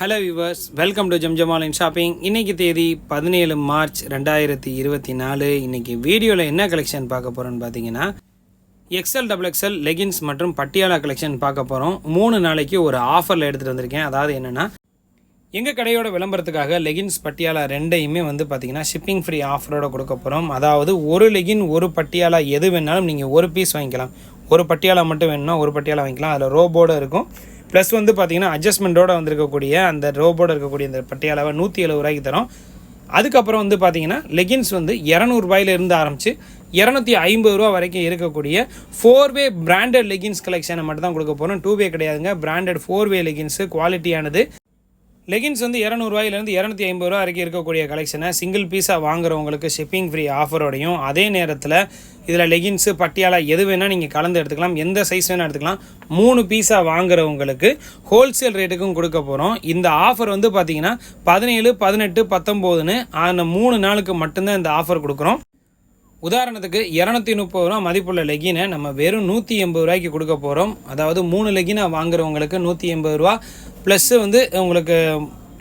Hello viewers welcome to Jamjam online shopping இன்றைக்கி தேதி பதினேழு மார்ச் ரெண்டாயிரத்தி இருபத்தி நாலு. இன்றைக்கி வீடியோவில் என்ன கலெக்ஷன் பார்க்க போகிறோன்னு பார்த்தீங்கன்னா எக்ஸல் டபுள் எக்ஸல் லெகின்ஸ் மற்றும் பட்டியாலா கலெக்ஷன் பார்க்க போகிறோம் மூணு நாளைக்கு ஒரு ஆஃபரில் எடுத்துகிட்டு வந்திருக்கேன். அதாவது என்னென்னா எங்கள் கடையோட விளம்பரத்துக்காக லெகின்ஸ் பட்டியாலா ரெண்டையுமே வந்து பார்த்தீங்கன்னா ஷிப்பிங் ஃப்ரீ ஆஃபரோடு கொடுக்க போகிறோம் அதாவது ஒரு லெகின் ஒரு பட்டியாலா எது வேணாலும் நீங்கள் ஒரு பீஸ் வாங்கிக்கலாம். ஒரு பட்டியாலா மட்டும் வேணும்னா ஒரு பட்டியாலா வாங்கிக்கலாம். அதில் ரோபோடு இருக்கும். ப்ளஸ் வந்து பார்த்தீங்கன்னா அட்ஜஸ்ட்மெண்ட்டோட வந்திருக்கக்கூடிய அந்த ரோபோட இருக்கக்கூடிய அந்த பட்டியாலாவை நூற்றி எழுபது ரூபாய்க்கு தரோம். அதுக்கப்புறம் வந்து பார்த்தீங்கன்னா லெகின்ஸ் வந்து இரநூறுபாயிலிருந்து ஆரம்பித்து இரநூத்தி ஐம்பது ரூபா வரைக்கும் இருக்கக்கூடிய ஃபோர் வே பிராண்டட் லெகின்ஸ் கலெக்ஷனை மட்டும் தான் கொடுக்க போகிறோம் டூ வே கிடையாதுங்க. பிராண்டட் ஃபோர் வே லெகின்ஸு குவாலிட்டியானது லெகின்ஸ் வந்து இரநூறுவாயிலேருந்து இரநூத்தி ஐம்பது ரூபா வரைக்கும் இருக்கக்கூடிய கலெக்ஷனை சிங்கிள் பீஸாக வாங்குறவங்களுக்கு ஷிப்பிங் ஃப்ரீ ஆஃபரோடையும் அதே நேரத்தில் இதில் லெகின்ஸு பட்டியாலா எது வேணால் நீங்கள் கலந்து எடுத்துக்கலாம். எந்த சைஸ் வேணால் எடுத்துக்கலாம். மூணு பீஸாக வாங்குறவங்களுக்கு ஹோல்சேல் ரேட்டுக்கும் கொடுக்க போகிறோம் இந்த ஆஃபர் வந்து பார்த்தீங்கன்னா பதினேழு பதினெட்டு பத்தொம்போதுன்னு அந்த மூணு நாளுக்கு மட்டும்தான் இந்த ஆஃபர் கொடுக்குறோம். உதாரணத்துக்கு இரநூத்தி முப்பது ரூபா மதிப்புள்ள லெகினை நம்ம வெறும் நூற்றி எண்பது ரூபாய்க்கு கொடுக்க போகிறோம் அதாவது மூணு லெகினை வாங்குறவங்களுக்கு நூற்றி எண்பது ரூபா ப்ளஸ்ஸு வந்து உங்களுக்கு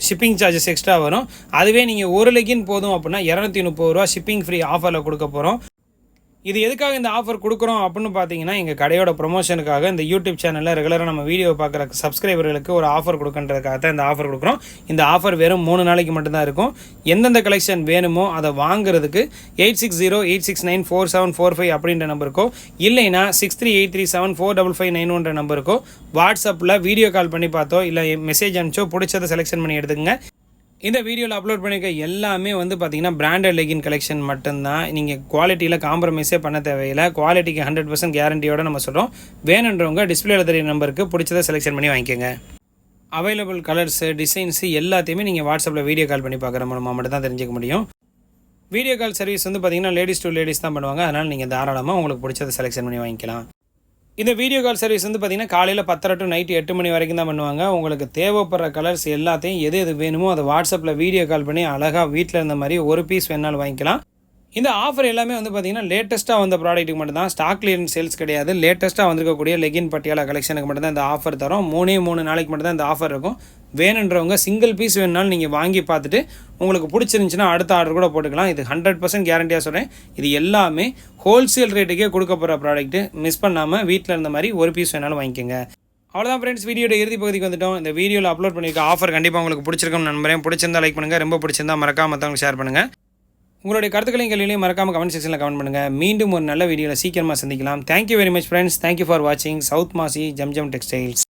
ஷிப்பிங் சார்ஜஸ் எக்ஸ்ட்ரா வரும். அதுவே நீங்கள் ஒரு லெகின் போதும் அப்படின்னா இரநூத்தி முப்பது ரூபா ஷிப்பிங் ஃப்ரீ ஆஃபரில் கொடுக்க போகிறோம் இது எதுக்காக இந்த ஆஃபர் கொடுக்குறோம் அப்படின்னு பார்த்தீங்கன்னா எங்கள் கடையோட ப்ரொமோஷனுக்காக இந்த யூடியூப் சேனலில் ரெகுலராக நம்ம வீடியோ பார்க்குற சப்ஸ்கிரைபர்களுக்கு ஒரு ஆஃபர் கொடுக்கன்றதுக்காக தான் இந்த ஆஃபர் கொடுக்குறோம். இந்த ஆஃபர் வெறும் மூணு நாளைக்கு மட்டும்தான் இருக்கும். எந்தெந்த கலெக்ஷன் வேணுமோ அதை வாங்குறதுக்கு eight six zero eight six nine four seven four five அப்படின்ற நம்பருக்கோ இல்லைனா six three eight three seven four double five nine ஒன்ற நம்பருக்கோ வாட்ஸ்அப்பில் வீடியோ கால் பண்ணி பார்த்தோ இல்லை மெசேஜ் அனுப்பிச்சோ பிடிச்சதை செலெக்ஷன் பண்ணி எடுத்துக்கங்க. இந்த வீடியோவில் அப்லோட் பண்ணியிருக்க எல்லாமே வந்து பார்த்தீங்கன்னா பிராண்டட் லெகின் கலெக்ஷன் மட்டும்தான். நீங்கள் குவாலிட்டியில் காம்ப்ரமைஸே பண்ண தேவையில்லை. குவாலிட்டிக்கு ஹண்ட்ரட் பர்சன்ட் கேரண்டியோட நம்ம சொல்கிறோம் வேணுன்றவங்க டிஸ்பிளேல தெரிய நம்பருக்கு பிடிச்சதை செலெக்ஷன் பண்ணி வாங்கிக்கோங்க. அவைலபிள் கலர்ஸு டிசைன்ஸு எல்லாத்தையுமே நீங்கள் வாட்ஸ்அப்பில் வீடியோ கால் பண்ணி பார்க்குற மூலமாக மட்டும் தான் தெரிஞ்சுக்க முடியும். வீடியோ கால் சர்வீஸ் வந்து பார்த்தீங்கன்னா லேடிஸ் டு லேடிஸ் தான் பண்ணுவாங்க. அதனால் நீங்கள் தாராளமாக உங்களுக்கு பிடிச்சதை செலெக்ஷன் பண்ணி வாங்கிக்கலாம். இந்த வீடியோ கால் சர்வீஸ் வந்து பார்த்தீங்கன்னா காலையில் பத்தரை டு நைட்டு எட்டு மணி வரைக்கும் தான் பண்ணுவாங்க. உங்களுக்கு தேவைப்படுற கலர்ஸ் எல்லாத்தையும் எது எது வேணுமோ அதை வாட்ஸ்அப்பில் வீடியோ கால் பண்ணி அழகாக வீட்டில் இருந்த மாதிரி ஒரு பீஸ் வேணாலும் வாங்கிக்கலாம். இந்த ஆஃபர் எல்லாமே வந்து பார்த்தீங்கன்னா லேட்டஸ்ட்டாக வந்த ப்ராடக்ட்டுக்கு மட்டும் தான் ஸ்டாக் கிளியரன்ஸ் சேல்ஸ் கிடையாது. லேட்டஸ்ட்டாக வந்திருக்கக்கூடிய லெகின் பட்டியாலா கலெக்ஷனுக்கு மட்டும் தான் இந்த ஆஃபர் தரும். மூணே மூணு நாளைக்கு மட்டும் தான் இந்த ஆஃபர் இருக்கும். வேணுன்றவங்க சிங்கிள் பீஸ் வேணுனாலும் நீங்கள் வாங்கி பார்த்துட்டு உங்களுக்கு பிடிச்சிருந்துச்சின்னா அடுத்த ஆர்டர் கூட போட்டுக்கலாம். இது ஹண்ட்ரட் பர்சன்ட் கேரண்டியாக சொல்கிறேன் இது எல்லாமே ஹோல்சேல் ரேட்டுக்கே கொடுக்க போகிற ப்ராடக்ட்டு மிஸ் பண்ணாமல் வீட்டில் இருந்த மாதிரி ஒரு பீஸ் வேணாலும் வாங்கிக்கோங்க. அவ்வளோதான் ஃப்ரெண்ட்ஸ் வீடியோட இறுதி பகுதிக்கு வந்துட்டோம். இந்த வீடியோவில் அப்லோட் பண்ணியிருக்க ஆஃபர் கண்டிப்பாக உங்களுக்கு பிடிச்சிருக்கும் நண்பரேன் பிடிச்சிருந்தா லைக் பண்ணுங்கள் ரொம்ப பிடிச்சிருந்தா மறக்காம மற்றவங்களுக்கு ஷேர் பண்ணுங்கள் உங்களுடைய கருத்துக்களையும் கேள்விகளையும் மறக்காமல் கமெண்ட் செக்ஷனில் கமெண்ட் பண்ணுங்கள் மீண்டும் ஒரு நல்ல வீடியோவில் சீக்கிரமாக சந்திக்கலாம். Thank you very much friends thank you for வாட்சிங் சவுத் மாசி ஜம்ஜம் டெக்ஸ்டைல்ஸ்